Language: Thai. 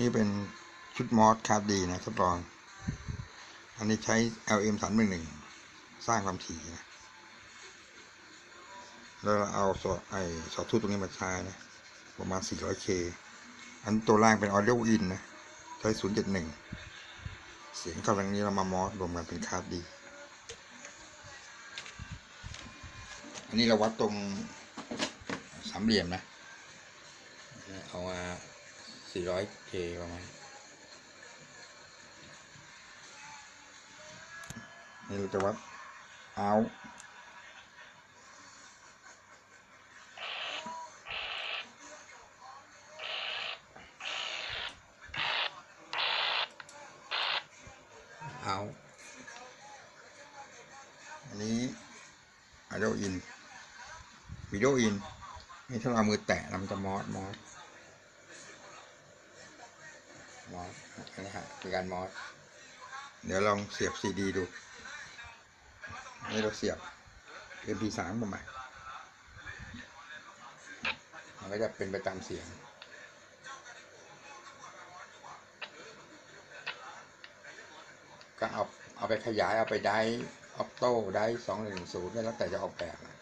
นี่เป็นชุดมอสคาร์ดีนะทดลอง อันนี้ใช้ LM 3 1 1สร้างความถี่นะ แล้วเราเอาสอดไอสอดทูตรงนี้มาใช้นะ ประมาณ 400K อันตัวล่างเป็น Audio In นะ ใช้ 071 เสียงเข้าทางนี้เรามามอสรวมกันเป็นคาร์ดดี อันนี้เราวัดตรงสามเหลี่ยมนะ เอามา 400K ประมาณนี่เราจะวัดเอาเอาอันนี้อ u ด o อินวิดีโออินนี่ถ้าเราเอามือแตะมันจะมอสมอสม อันนี้ฮะคือการมอสเดี๋ยวลองเสียบซีดีดูนี่เราเสียบ MP3 ประมาณมันก็จะเป็นไปตามเสียงก็เอาเอาไปขยายเอาไปได้ออปโต้ได้สองหนึ่งศูนย์แล้วแต่จะออกแบบนะ